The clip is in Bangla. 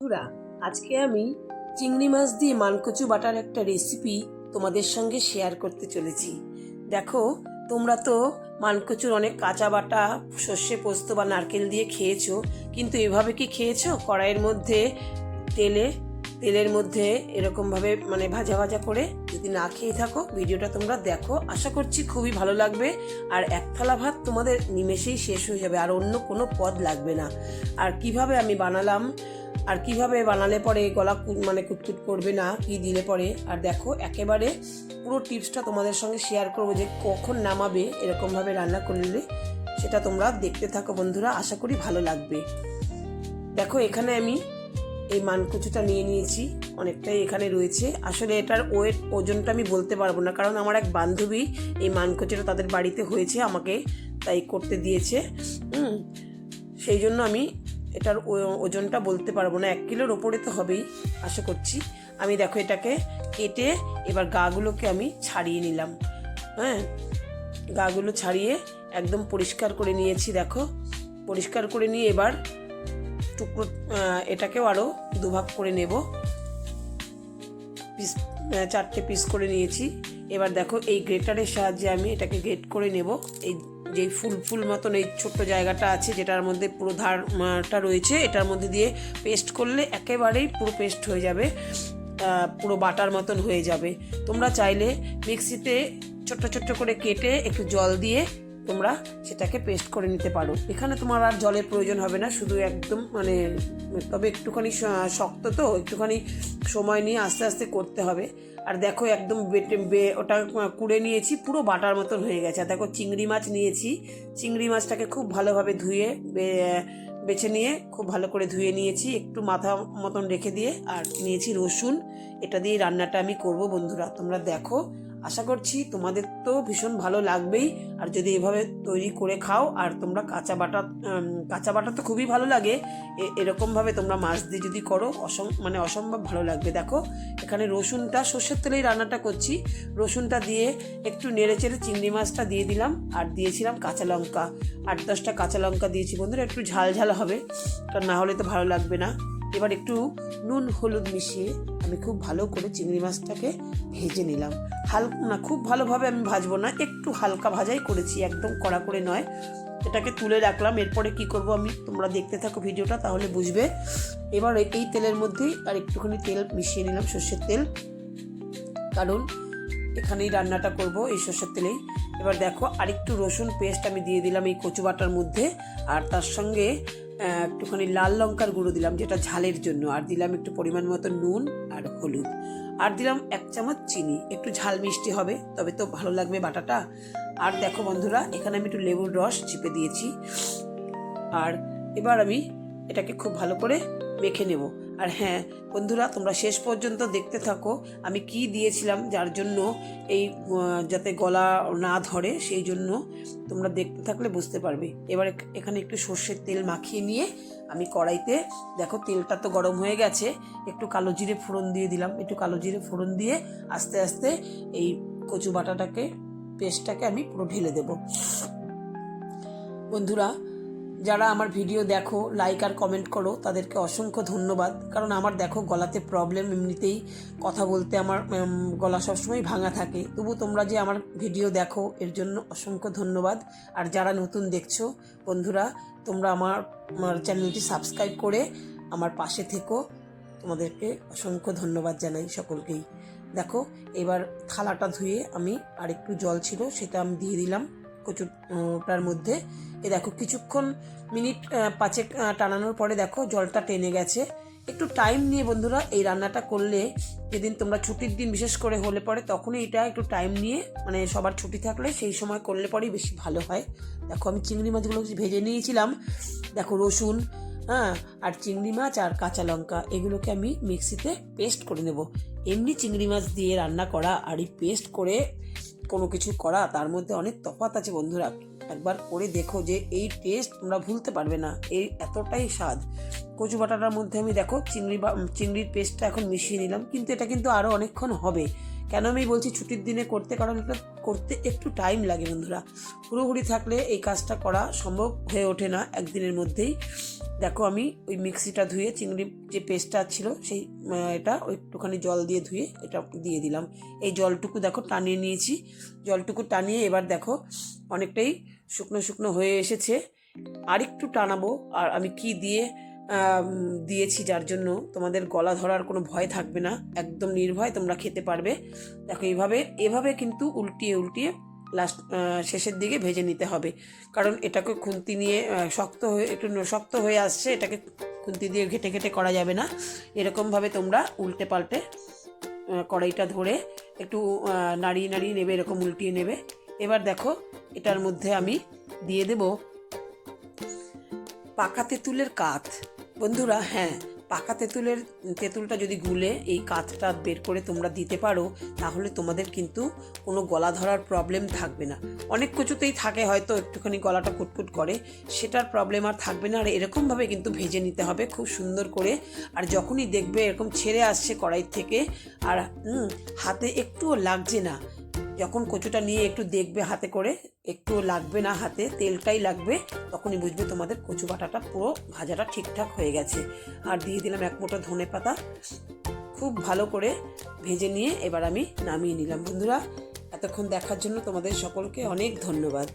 বন্ধুরা, আজকে আমি চিংড়ি মাছ দিয়ে মানকচু বাটার একটা রেসিপি তোমাদের সঙ্গে শেয়ার করতে চলেছি। দেখো, তোমরা তো মানকচুর অনেক কাঁচা বাটা, সর্ষে পোস্ত বা নারকেল দিয়ে খেয়েছো, কিন্তু এভাবে কি খেয়েছো? কড়াইয়ের মধ্যে তেলে, তেলের মধ্যে এরকমভাবে মানে ভাজা ভাজা করে যদি না খেয়ে থাকো, ভিডিওটা তোমরা দেখো। আশা করছি খুবই ভালো লাগবে, আর এক থালা ভাত তোমাদের নিমেষেই শেষ হয়ে যাবে, আর অন্য কোনো পদ লাগবে না। আর কীভাবে আমি বানালাম? আর কীভাবে বানালে পরে গলা মানে কুটকুট করবে না, কি দিলে পরে, আর দেখো একেবারে পুরো টিপসটা তোমাদের সঙ্গে শেয়ার করব যে কখন নামাবে, এরকমভাবে রান্না করলে সেটা তোমরা দেখতে থাকো বন্ধুরা, আশা করি ভালো লাগবে। দেখো এখানে আমি এই মানকুচুটা নিয়ে নিয়েছি, অনেকটাই এখানে রয়েছে। আসলে এটার ওয়েট, ওজনটা আমি বলতে পারব না, কারণ আমার এক বান্ধবী এই মানকুচুটা তাদের বাড়িতে হয়েছে, আমাকে তাই করতে দিয়েছে। সেই জন্য আমি এটার ওজনটা বলতে পারব না, এক কিলোর ওপরে তো হবেই, আশা করছি। আমি দেখো এটাকে কেটে এবার গাগুলোকে আমি ছাড়িয়ে নিলাম। হ্যাঁ গাগুলো ছাড়িয়ে একদম পরিষ্কার করে নিয়েছি, দেখো। পরিষ্কার করে নিয়ে এবার টুকরো এটাকেও আরও দুভাগ করে নেব। পিস চারটে পিস করে নিয়েছি। এবার দেখো এই গ্রেটারের সাহায্যে আমি এটাকে গ্রেট করে নেব, এই যে ফুল ফুল মতন এই ছোট্ট জায়গাটা আছে, যেটার মধ্যে পুরো ধারটা রয়েছে, এটার মধ্যে দিয়ে পেস্ট করলে একেবারেই পুরো পেস্ট হয়ে যাবে পুরো বাটার মতন হয়ে যাবে। তোমরা চাইলে মিক্সিতে ছোট্ট ছোট্ট করে কেটে একটু জল দিয়ে তোমরা সেটাকে পেস্ট করে নিতে পারো। এখানে তোমার আর জলের প্রয়োজন হবে না, শুধু একদম মানে তবে একটুখানি শক্ত তো, একটুখানি সময় নিয়ে আস্তে আস্তে করতে হবে। আর দেখো একদম বেটে, বে- ওটা কুড়ে নিয়েছি, পুরো বাটার মতন হয়ে গেছে। আর দেখো চিংড়ি মাছ নিয়েছি, চিংড়ি মাছটাকে খুব ভালোভাবে ধুয়ে বেছে নিয়ে খুব ভালো করে ধুয়ে নিয়েছি, একটু মাথা মতন রেখে দিয়ে। আর নিয়েছি রসুন, এটা দিয়ে রান্নাটা আমি করব বন্ধুরা, তোমরা দেখো আশা করছি তোমাদের তো ভীষণ ভালো লাগবেই। আর যদি এভাবে তৈরি করে খাও, আর তোমরা কাঁচা বাটা কাঁচা বাটা তো খুবই ভালো লাগে এরকমভাবে তোমরা মাছ দিয়ে যদি করো অসম মানে অসম্ভব ভালো লাগবে। দেখো, এখানে রসুনটা, সর্ষের তেলেই রান্নাটা করছি। রসুনটা দিয়ে একটু নেড়ে চেড়ে চিংড়ি মাছটা দিয়ে দিলাম, আর দিয়েছিলাম কাঁচা লঙ্কা। আট দশটা কাঁচা লঙ্কা দিয়েছি বন্ধুরা, একটু ঝাল ঝাল হবে কারণ না হলে তো ভালো লাগবে না। এবার একটু নুন, হলুদ মিশিয়ে আমি খুব ভালো করে চিংড়ি মাছটাকে ভেজে নিলাম। হালকা না, খুব ভালোভাবে আমি ভাজবো না, একটু হালকা ভাজাই করেছি, একদম কড়া করে নয়। এটাকে তুলে রাখলাম, এরপরে কি করব আমি, তোমরা দেখতে থাকো ভিডিওটা, তাহলে বুঝবে। এবার এই- তেলের মধ্যেই আর একটুখানি তেল মিশিয়ে নিলাম, সর্ষের তেল। কারণ এখানেই রান্নাটা করব, এই সর্ষের তেলেই। এবার দেখো, আরেকটু রসুন পেস্ট আমি দিয়ে দিলাম এই কচু বাটার মধ্যে। আর তার সঙ্গে একটুখানি লাল লঙ্কার গুঁড়ো দিলাম, যেটা ঝালের জন্য। আর দিলাম একটু পরিমাণ মতো নুন আর হলুদ। আর দিলাম এক চামচ চিনি। একটু ঝাল মিষ্টি হবে, তবে তো ভালো লাগবে বাটাটা। আর দেখো বন্ধুরা, এখানে আমি একটু লেবুর রস চিপে দিয়েছি। আর এবার আমি এটাকে খুব ভালো করে মেখে নেব। আর হ্যাঁ বন্ধুরা, তোমরা শেষ পর্যন্ত দেখতে থাকো। আমি কি দিয়েছিলাম যার জন্য এই যাতে গলা না ধরে, সেই জন্য তোমরা দেখতে থাকলে বুঝতে পারবে। এবার এখানে একটু সর্ষের তেল মাখিয়ে নিয়ে আমি কড়াইতে, দেখো তেলটা তো গরম হয়ে গেছে, একটু কালো জিরে ফোড়ন দিয়ে দিলাম। একটু কালো জিরে ফোড়ন দিয়ে আস্তে আস্তে এই কচু বাটাটাকে, পেস্টটাকে আমি পুরো ঢেলে দেব। বন্ধুরা যারা আমার ভিডিও দেখো লাইক আর কমেন্ট করো, তাদেরকে অসংখ্য ধন্যবাদ। কারণ আমার দেখো, গলাতে প্রবলেম এমনিতেই কথা বলতে আমার গলা সবসময় ভাঙা থাকে। তবু তোমরা যে আমার ভিডিও দেখো, এর জন্য অসংখ্য ধন্যবাদ। আর যারা নতুন দেখছ, বন্ধুরা, তোমরা আমার আমার চ্যানেলটি সাবস্ক্রাইব করে আমার পাশে থেকো। তোমাদেরকে অসংখ্য ধন্যবাদ জানাই সকলকেই। দেখো, এবার থালাটা ধুয়ে আমি আর একটু জল ছিল, সেটা আমি দিয়ে দিলাম। কচুটার মধ্যে। এ দেখো, কিছুক্ষণ মিনিট পাঁচেক টানানোর পরে দেখো, জলটা টেনে গেছে। একটু টাইম নিয়ে বন্ধুরা, এই রান্নাটা করলে যেদিন তোমরা ছুটির দিন বিশেষ করে হলে পরে, তখনই এটা একটু টাইম নিয়ে মানে সবার ছুটি থাকলে সেই সময় করলে পরেই বেশি ভালো হয়। দেখো, আমি চিংড়ি মাছগুলো ভেজে নিয়েছিলাম। দেখো, রসুন হ্যাঁ আর চিংড়ি মাছ আর কাঁচা লঙ্কা, এগুলোকে আমি মিক্সিতে পেস্ট করে নেব। এমনি চিংড়ি মাছ দিয়ে রান্না করা, আর এই পেস্ট করে কোনো কিছু করা, তার মধ্যে অনেক তফাত আছে বন্ধুরা। একবার করে দেখো যে এই টেস্ট তোমরা ভুলতে পারবে না। এই এতটাই স্বাদ। কচু বাটাটার মধ্যে আমি দেখো চিংড়ি বা চিংড়ির পেস্টটা এখন মিশিয়ে নিলাম, কিন্তু এটা কিন্তু আরও অনেকক্ষণ হবে। কেন আমি বলছি ছুটির দিনে করতে? কারণ এটা করতে একটু টাইম লাগে বন্ধুরা। হুড়োহুড়ি থাকলে এই কাজটা করা সম্ভব হয়ে ওঠে না একদিনের মধ্যেই। দেখো আমি ওই মিক্সিটা ধুয়ে চিংড়ির যে পেস্টটা ছিল সেই এটা ওই একটুখানি জল দিয়ে ধুয়ে এটা দিয়ে দিলাম। এই জলটুকু দেখো টানিয়ে নিয়েছি। জলটুকু টানিয়ে এবার দেখো অনেকটাই শুকনো শুকনো হয়ে এসেছে। আর একটু টানাবো, আর আমি কি দিয়ে দিয়েছি যার জন্য তোমাদের গলা ধরার কোনো ভয় থাকবে না। একদম নির্ভয়, তোমরা খেতে পারবে। দেখো, এইভাবে, এভাবে কিন্তু উল্টিয়ে উল্টিয়ে লাস্ট শেষের দিকে ভেজে নিতে হবে। কারণ এটাকে খুন্তি নিয়ে শক্ত হয়ে, একটু শক্ত হয়ে আসছে, এটাকে খুন্তি দিয়ে ঘেটে ঘেটে করা যাবে না। এরকমভাবে তোমরা উল্টে পাল্টে কড়াইটা ধরে একটু নাড়িয়ে নাড়িয়ে নেবে, এরকম উল্টিয়ে নেবে। এবার দেখো, এটার মধ্যে আমি দিয়ে দেব পাকা তেঁতুলের কাত। বন্ধুরা হ্যাঁ পাকা তেঁতুলের, তেঁতুলটা যদি গুলে এই কাতটা বের করে তোমরা দিতে পারো, তাহলে তোমাদের কিন্তু কোনো গলা ধরার প্রবলেম থাকবে না। অনেক কিছুতেই থাকে হয়তো, একটুখানি গলাটা কুটকুট করে, সেটার প্রবলেম আর থাকবে না। আর এরকমভাবে কিন্তু ভেজে নিতে হবে খুব সুন্দর করে। আর যখনই দেখবে এরকম ছেড়ে আসছে কড়াই থেকে, আর হাতে একটুও লাগছে না যখন কচুটা নিয়ে একটু দেখবে হাতে করে, একটু লাগবে না হাতে, তেলটাই লাগবে, তখনই বুঝবে তোমাদের কচু বাটাটা পুরো ভাজাটা ঠিকঠাক হয়ে গেছে। আর দিয়ে দিলাম এক মোটা ধনে পাতা। খুব ভালো করে ভেজে নিয়ে এবার আমি নামিয়ে নিলাম। বন্ধুরা, এতক্ষণ দেখার জন্য তোমাদের সকলকে অনেক ধন্যবাদ।